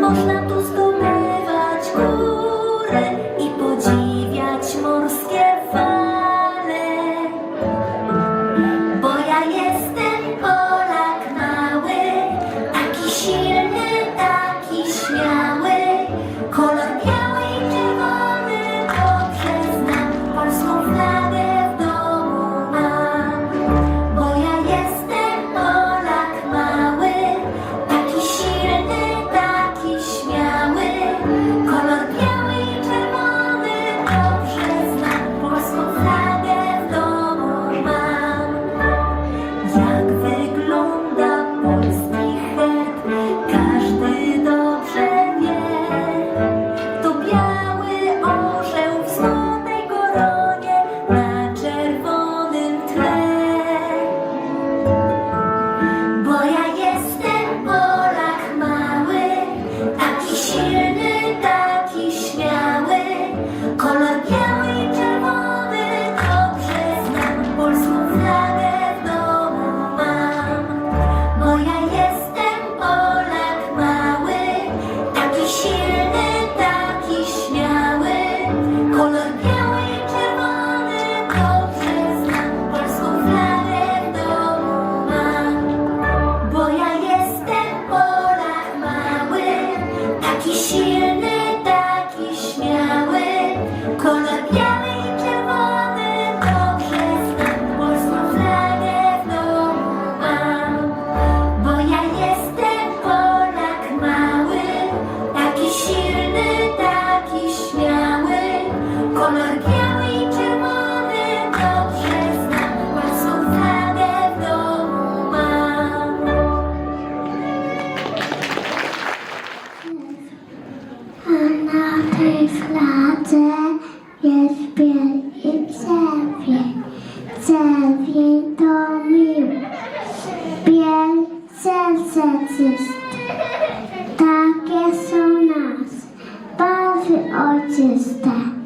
Można tu zdobywać. tej szkladze jest biel i drzewień. Drzewień to miłość. Biel serce czyste. Takie są nas, barwy oczyste.